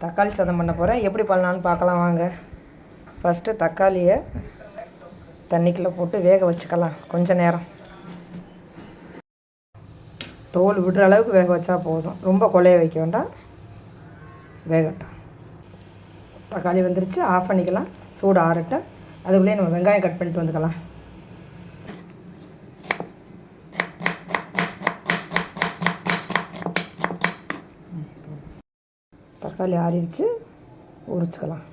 தக்காளி சாதம் பண்ண போகிறேன் எப்படி பண்ணலான்னு பார்க்கலாம் வாங்க. ஃபஸ்ட்டு தக்காளியை தண்ணிக்குள்ளே போட்டு வேக வச்சுக்கலாம். கொஞ்ச நேரம். தோல் விடுற அளவுக்கு வேக வச்சா போதும். ரொம்ப கொலைய வைக்க வேண்டாம். வேகட்டும். தக்காளி வந்துருச்சு. ஆஃப் பண்ணிக்கலாம். சூடு ஆறட்டும். அதுக்குள்ளேயே நம்ம வெங்காயம் கட் பண்ணிட்டு வந்துக்கலாம். தக்காளி ஆறிடுச்சு உரிச்சுக்கலாம்.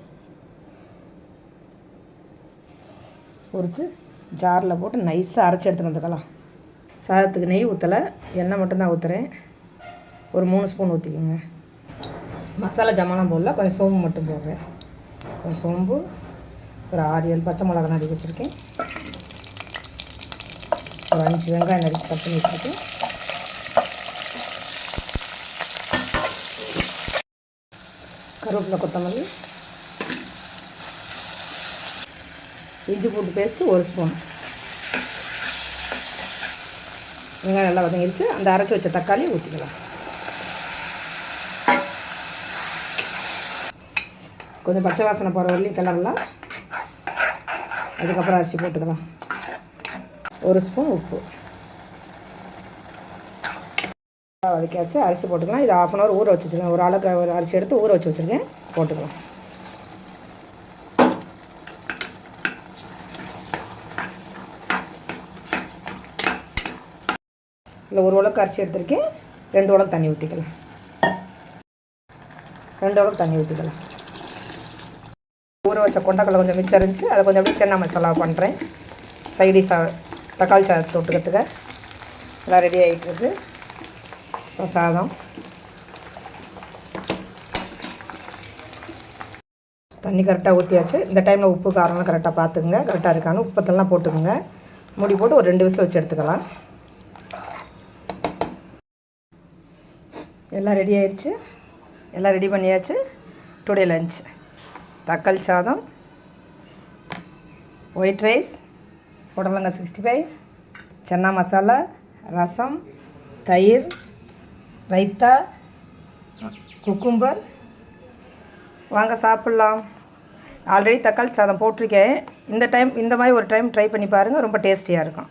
உரித்து ஜாரில் போட்டு நைஸாக அரைச்சி எடுத்துகிட்டு வந்துக்கலாம். சாதத்துக்கு நெய் ஊற்றலை எண்ணெய் மட்டும்தான் ஊற்றுறேன் ஒரு மூணு ஸ்பூன் ஊற்றிக்கோங்க மசாலா ஜாமான்லாம் போடல கொஞ்சம் சோம்பு மட்டும் போடுறேன். கொஞ்சம் சோம்பு ஒரு ஆறு ஏழு பச்சை மிளகா நடிக்க வச்சுருக்கேன். ஒரு அஞ்சு வெங்காயம் நறுக்கி கட் பண்ணி வச்சுருக்கேன். கருவேப்பிலை கொத்தமல்லி. இஞ்சி பூண்டு பேஸ்ட்டு ஒரு ஸ்பூன் வெங்காயம் நல்லா வதங்கிடுச்சு அந்த அரைச்சி வச்ச தக்காளி ஊற்றிக்கலாம் கொஞ்சம் பச்சை வாசனை போகிற வரலையும் கிளறலாம். அதுக்கப்புறம் அரிசி போட்டுக்கலாம். ஒரு ஸ்பூன் உப்பு. வதக்கியாச்சு அரிசி போட்டுக்கலாம். இது ஆஃப் அன் ஹவர் ஊற வச்சு வச்சுருக்கேன் ஒரு அளவுக்கு ஒரு அரிசி எடுத்து ஊற வச்சு வச்சுருக்கேன் போட்டுக்கலாம். இல்லை ஒரு உலக்கு அரிசி எடுத்திருக்கேன். ரெண்டு உலக்கு தண்ணி ஊற்றிக்கலாம் ரெண்டு உலக்கு தண்ணி ஊற்றிக்கலாம் ஊற வச்ச கொண்டக்கடலை கொஞ்சம் மிச்சம் இருந்துச்சு. அதை கொஞ்சம் அப்படியே சென்னா மசாலா பண்ணுறேன் சைடிஷா தக்காளி சாதம் தொட்டுக்கிறதுக்கு. எல்லாம் ரெடி ஆகிட்டு இருக்குது சாதம் தண்ணி கரெக்டாக ஊற்றியாச்சு இந்த டைமில் உப்பு காரம்லாம் கரெக்டாக பார்த்துக்குங்க கரெக்டாக இருக்கான்னு உப்பத்தெல்லாம் போட்டுக்குங்க. மூடி போட்டு ஒரு ரெண்டு விசில் வச்சு எடுத்துக்கலாம். எல்லாம் ரெடி ஆயிடுச்சு எல்லாம் ரெடி பண்ணியாச்சு. டுடே லஞ்ச் தக்காளி சாதம் ஒயிட் ரைஸ் புடலங்காய் சிக்ஸ்டி ஃபைவ் சன்னா மசாலா ரசம் தயிர் ரைத்தா குக்கும்பர். வாங்க சாப்பிட்லாம். ஆல்ரெடி தக்காளி சாதம் போட்டிருக்கேன். இந்த டைம் இந்த மாதிரி ஒரு டைம் ட்ரை பண்ணி பாருங்கள் ரொம்ப டேஸ்டியாக இருக்கும்.